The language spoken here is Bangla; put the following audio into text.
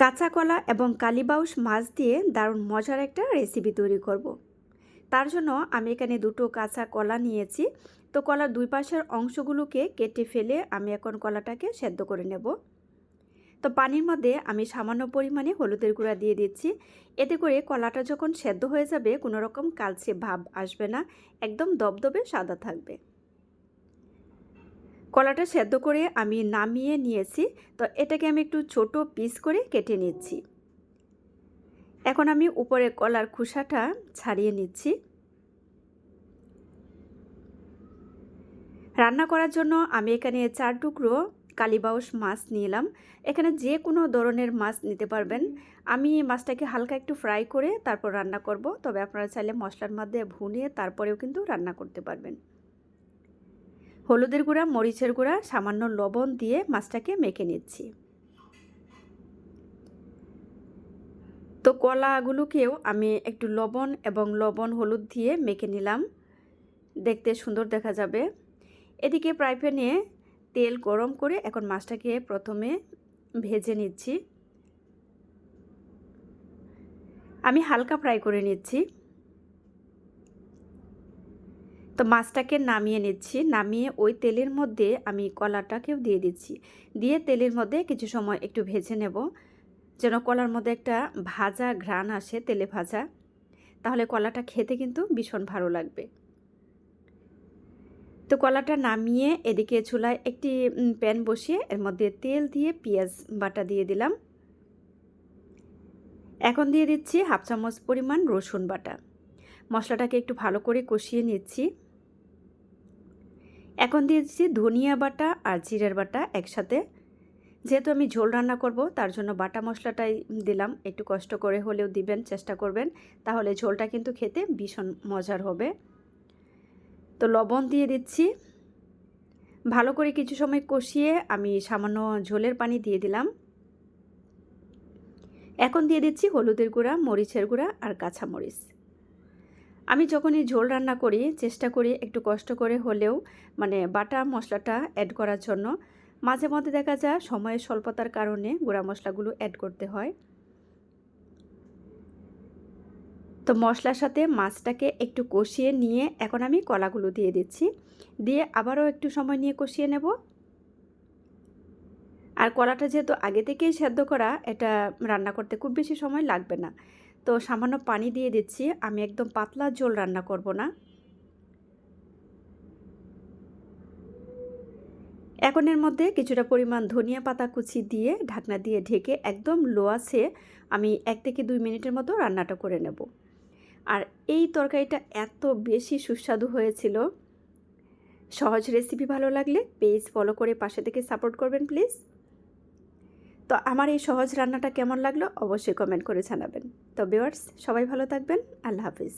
কাঁচা কলা এবং কালিবাউস মাছ দিয়ে দারুণ মজার একটা রেসিপি তৈরি করব। তার জন্য আমি এখানে দুটো কাঁচা কলা নিয়েছি। তো কলার দুই পাশের অংশগুলোকে কেটে ফেলে আমি এখন কলাটাকে সেদ্ধ করে নেব। তো পানির মধ্যে আমি সামান্য পরিমাণে হলুদের গুঁড়া দিয়ে দিচ্ছি। এতে করে কলাটা যখন সেদ্ধ হয়ে যাবে কোনো রকম কালচে ভাব আসবে না, একদম দবদবে সাদা থাকবে। কলাটা সেদ্ধ করে আমি নামিয়ে নিয়েছি। তো এটাকে আমি একটু ছোট পিস করে কেটে নিচ্ছি। এখন আমি উপরে কলার খোসাটা ছাড়িয়ে নিচ্ছি। রান্না করার জন্য আমি এখানে চার টুকরো কালিবাউস মাছ নিলাম। এখানে যে কোনো ধরনের মাছ নিতে পারবেন। আমি মাছটাকে হালকা একটু ফ্রাই করে তারপর রান্না করব। তবে আপনারা চাইলে মশলার মধ্যে ভুনিয়ে তারপরেও কিন্তু রান্না করতে পারবেন। হলুদের গুঁড়া, মরিচের গুঁড়া, সামান্য লবণ দিয়ে মাছটাকে মেখে নিচ্ছি। তো কলাগুলোকেও আমি একটু লবণ এবং লবণ হলুদ দিয়ে মেখে নিলাম। দেখতে সুন্দর দেখা যাবে। এদিকে ফ্রাই প্যানে তেল গরম করে এখন মাছটাকে প্রথমে ভেজে নিচ্ছি। আমি হালকা ফ্রাই করে নিচ্ছি। তো মাছটাকে নামিয়ে নিচ্ছি। নামিয়ে ওই তেলের মধ্যে আমি কলাটাকেও দিয়ে দিচ্ছি। দিয়ে তেলের মধ্যে কিছু সময় একটু ভেজে নেব। যেন কলার মধ্যে একটা ভাজা ঘ্রাণ আসে, তেলে ভাজা, তাহলে কলাটা খেতে কিন্তু ভীষণ ভালো লাগবে। তো কলাটা নামিয়ে এদিকে চুলায় একটি প্যান বসিয়ে এর মধ্যে তেল দিয়ে পেঁয়াজ বাটা দিয়ে দিলাম। এখন দিয়ে দিচ্ছি হাফ চামচ পরিমাণ রসুন বাটা। মশলাটাকে একটু ভালো করে কষিয়ে নিচ্ছি। এখন দিয়ে দিচ্ছি ধনিয়া বাটা আর জিরের বাটা একসাথে। যেহেতু আমি ঝোল রান্না করব, তার জন্য বাটা মশলাটাই দিলাম। একটু কষ্ট করে হলেও দিবেন, চেষ্টা করবেন। তাহলে ঝোলটা কিন্তু খেতে ভীষণ মজার হবে। তো লবণ দিয়ে দিচ্ছি। ভালো করে কিছু সময় কষিয়ে আমি সামান্য ঝোলের পানি দিয়ে দিলাম। এখন দিয়ে দিচ্ছি হলুদের গুঁড়া, মরিচের গুঁড়া আর কাঁচা মরিচ আমি যখনই ঝোল রান্না করি, চেষ্টা করি একটু কষ্ট করে হলেও মানে বাটা মশলাটা অ্যাড করার জন্য। মাঝে মধ্যে দেখা যায় সময়ের স্বল্পতার কারণে গুঁড়া মশলাগুলো অ্যাড করতে হয়। তো মশলার সাথে মাছটাকে একটু কষিয়ে নিয়ে এখন আমি কলাগুলো দিয়ে দিচ্ছি। দিয়ে আবারও একটু সময় নিয়ে কষিয়ে নেব। আর কলাটা যেহেতু আগে থেকেই সেদ্ধ করা, এটা রান্না করতে খুব বেশি সময় লাগবে না। তো সামান্য পানি দিয়ে দিচ্ছি। আমি একদম পাতলা ঝোল রান্না করব না। এখন এর মধ্যে কিছুটা পরিমাণ ধনিয়া পাতা কুচি দিয়ে ঢাকনা দিয়ে ঢেকে একদম লো আছে আমি এক থেকে দুই মিনিটের মতো রান্নাটা করে নেব। আর এই তরকারিটা এত বেশি সুস্বাদু হয়েছিল। সহজ রেসিপি ভালো লাগলে পেজ ফলো করে পাশে থেকে সাপোর্ট করবেন প্লিজ তো আমার এই সহজ রান্নাটা কেমন লাগল অবশ্যই কমেন্ট করে জানাবেন। তো ভিউয়ার্স সবাই ভালো থাকবেন। আল্লাহ হাফিজ।